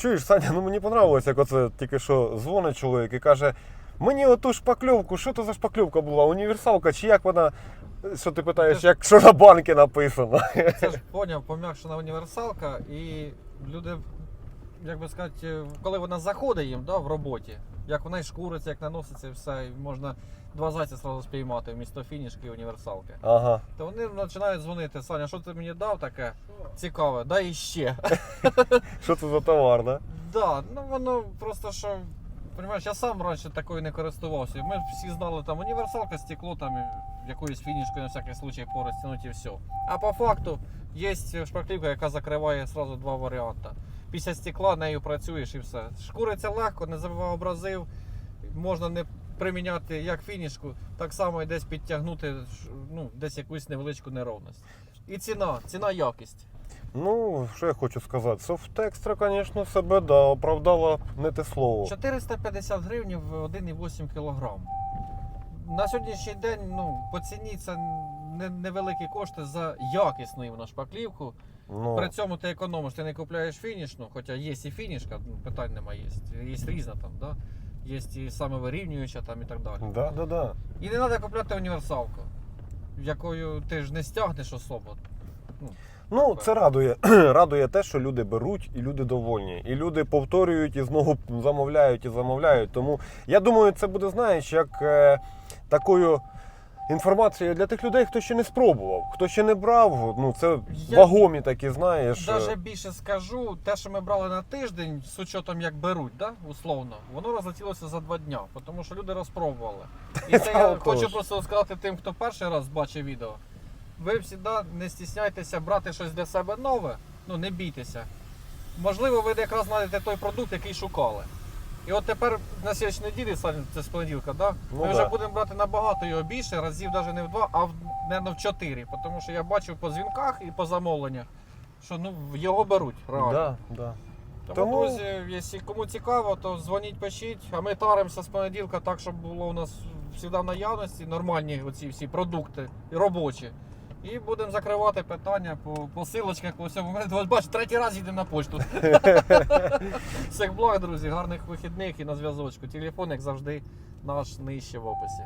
чуєш, Саня, ну мені понравилось, як оце тільки що дзвонить чоловік і каже: мені оту шпакльовку, що то за шпакльовка була? Універсалка, чи як вона. Що ти питаєш, як що на банки написано? Це ж поняв, пом'якшена універсалка, і люди, як би сказати, коли вона заходить їм да, в роботі, як вона і шкуриться, як наноситься, і все, і можна два зайця одразу спіймати вмісто фінішки і універсалки. Ага. То вони починають дзвонити, Саня, що ти мені дав таке цікаве, дай іще. Що це за товар, да? Да, ну воно просто що. Понимаєш, я сам раніше такою не користувався. Ми всі знали там універсалка, стекло, там якоюсь фінішкою на всякий случай порозтягнути і все. А по факту є шпаклівка, яка закриває сразу два варіанти. Після стекла нею працюєш і все. Шкуриться легко, не образив. Можна не приміняти як фінішку, так само і десь підтягнути ну, десь якусь невеличку неровність. І ціна, ціна якість. Ну, що я хочу сказати? Софтекстра, звісно, себе да, оправдала не те слово. 450 гривень в 1,8 кг. На сьогоднішній день ну, по ціні це не- невеликі кошти за якісну іменно шпаклівку. Ну, При цьому ти економиш, ти не купляєш фінішну, хоча є і фінішка, ну, питань немає, є. Є різна там, да? є і саме вирівнююча там і так далі. да, да, да. І не треба купляти універсалку, якою ти ж не стягнеш особо. Ну, це радує. радує те, що люди беруть і люди довольні. І люди повторюють і знову замовляють і замовляють. Тому я думаю, це буде, знаєш, як е, такою інформацією для тих людей, хто ще не спробував, хто ще не брав. Ну, це Я- вагомі такі, знаєш. е, Даже більше скажу, те, що ми брали на тиждень, з учетом як беруть, да, условно, воно розлетілося за два дня, тому що люди розпробували. І це я хочу просто сказати тим, хто перший раз бачив відео. Ви завжди не стісняйтеся брати щось для себе нове, ну не бійтеся. Можливо, ви якраз знайдете той продукт, який шукали. І от тепер на сьогоднішній неділі, це з понеділка, да? Ну ми да. вже будемо брати набагато його більше, разів навіть не в два, а в, наверно, в чотири. Тому що я бачив по дзвінках і по замовленнях, що ну, його беруть. Реально. Да, да. Тому, Тому- друзі, якщо кому цікаво, то дзвоніть, пишіть, а ми таримося з понеділка так, щоб було у нас завжди в наявності нормальні оці всі продукти робочі. І будемо закривати питання по посилочках, по всьому. Бач, третій раз їдемо на почту. Всіх благ, друзі, гарних вихідних і на зв'язочку. Телефон, як завжди, наш нижче в описі.